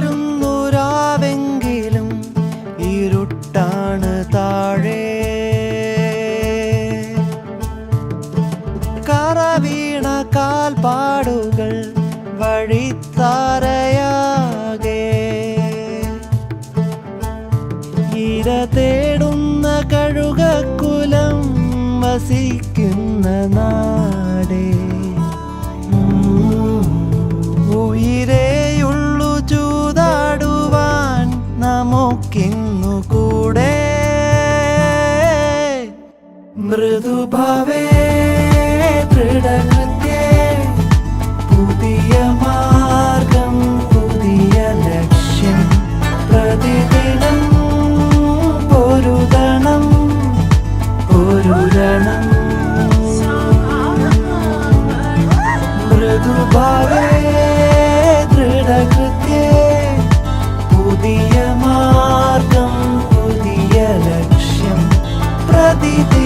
വരുന്നുരാവെങ്കിലും ഇരുട്ടാണ് താഴെ. കറവീണ കാൽപാടുകൾ വഴിത്താരയാകെ. ഇര തേടുന്ന കഴുകക്കുലം വസിക്കുന്ന നാ നമുക്കിന്നു കൂടെ മൃദുഭാവേ ദൃഢകൃത്യേ the